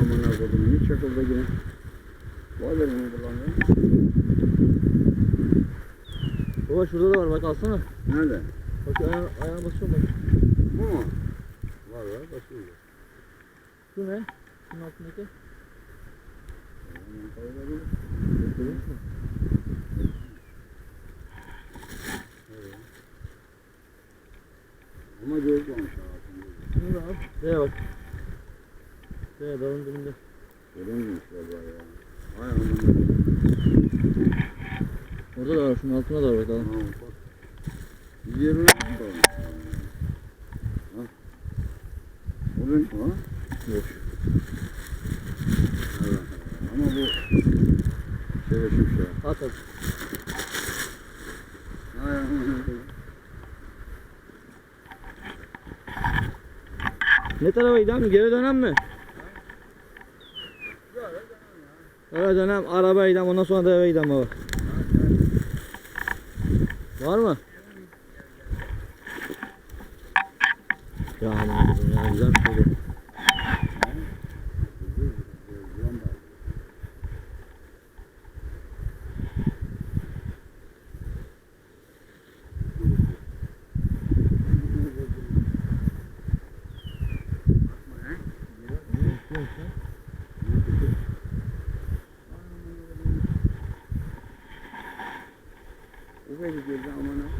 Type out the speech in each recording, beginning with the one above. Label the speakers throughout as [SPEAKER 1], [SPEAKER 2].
[SPEAKER 1] Aman koydum hiç çakıldı yine. Var benim bunu kullanmıyor.
[SPEAKER 2] Baba şurada da var bak alsana.
[SPEAKER 1] Nerede?
[SPEAKER 2] Bak ayağına, ayağına basıyorum bak.
[SPEAKER 1] Bu mu? Var var basıyor.
[SPEAKER 2] Şu ne? Şunun altındaki.
[SPEAKER 1] Aman koyabilir.
[SPEAKER 2] Görüyor musun?
[SPEAKER 1] Ama göz olmuş ağzında.
[SPEAKER 2] Şunu da al. Şuraya bak. Şuraya dalın dibinde.
[SPEAKER 1] Görünmüş galiba ya. Ay aman.
[SPEAKER 2] Orada da var. Şunun altında da var bak al.
[SPEAKER 1] Tamam bak. Bir yerine koymuş. Ha. O renk mi ha?
[SPEAKER 2] Yok.
[SPEAKER 1] Evet. Ama bu şey şimşek.
[SPEAKER 2] At at.
[SPEAKER 1] Ay
[SPEAKER 2] Ne tarafa gidelim? Geri dönem mi? Eve dönem, arabaya gidelim, ondan sonra da eve gidelim baba. Var mı? Ya ya güzel bir şey
[SPEAKER 1] Where did you go, man?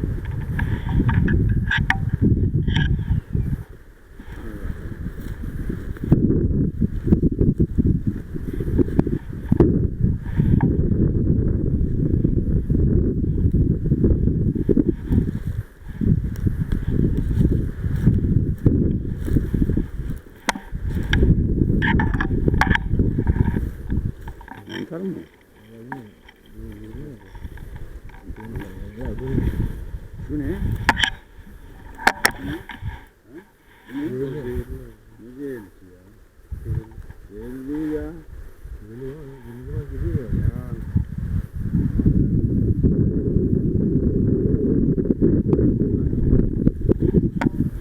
[SPEAKER 2] Geliyor.
[SPEAKER 1] Ya.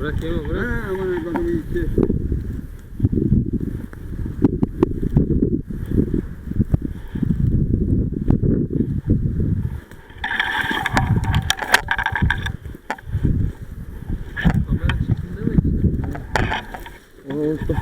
[SPEAKER 2] Bırak yeme bırak.
[SPEAKER 1] Ha aman gitti.
[SPEAKER 2] Kamera oldu.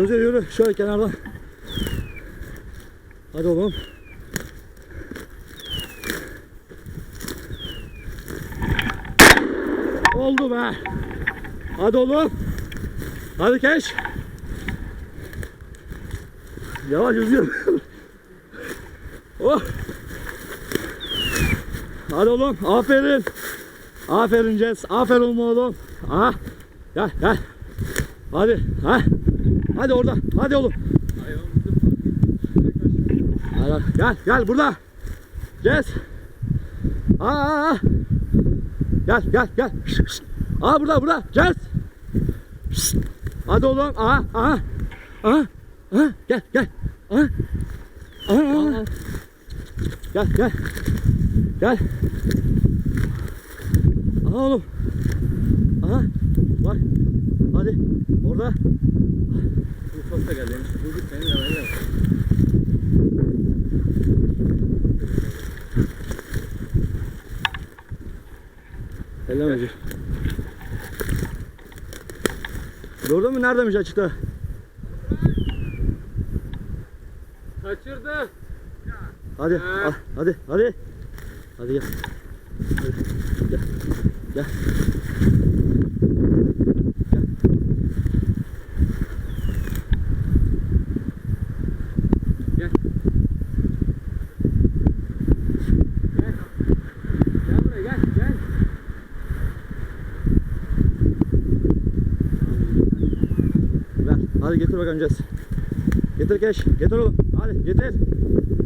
[SPEAKER 2] Özür yürü şöyle kenardan. Hadi oğlum. Oldu be. Hadi oğlum. Hadi keş. Yavaş yüzüyorum. oh. Hadi oğlum. Aferin. Aferin Jess. Aferin oğlum. Ha. Gel gel. Hadi. Ha. Hadi orada. Hadi oğlum. Hadi, gel gel burada. Jess. Aa, aa, aa. Gel gel gel. Aa burada burada. Şşt. Hadi oğlum. Aha aha. Aha. Aha. Gel gel. Aha. Aha, aha. Gel gel. Gel. Aha oğlum. Aha. Bak. Hadi. Orada.
[SPEAKER 3] Bu posta geldi. Bu gitmeyin ya ben de.
[SPEAKER 2] Ellemeci. Gördün mü neredeymiş açıkta?
[SPEAKER 3] Kaçırdı.
[SPEAKER 2] Hadi,
[SPEAKER 3] Ha.
[SPEAKER 2] al, hadi, hadi. Hadi gel. Hadi. Gel. Gel.
[SPEAKER 3] Gel. Gel buraya gel gel.
[SPEAKER 2] Ver. Hadi getir bakalım Cez. Getir keş. Getir oğlum. Hadi getir.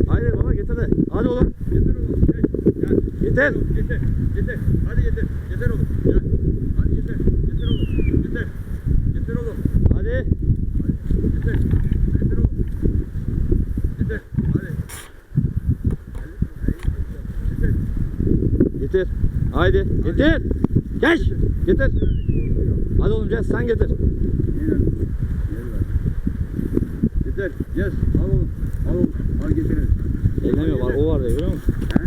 [SPEAKER 2] Haydi baba getir de. Hadi oğlum.
[SPEAKER 3] Getir oğlum gel. Gel.
[SPEAKER 2] Getir.
[SPEAKER 3] Getir. Getir. Hadi getir. Getir oğlum. Gel. Hadi getir. Getir oğlum. Getir. Getir oğlum.
[SPEAKER 2] Hadi.
[SPEAKER 3] Getir. Getir oğlum. Getir. Hadi. Getir.
[SPEAKER 2] Getir. Haydi. Getir. Geç. Getir. Hadi oğlum Cez sen getir.
[SPEAKER 1] Yine. Yeter. Yes. Al oğlum. Al oğlum. Al getirin.
[SPEAKER 2] Ellemiyor var. O var ya görüyor musun?
[SPEAKER 1] He?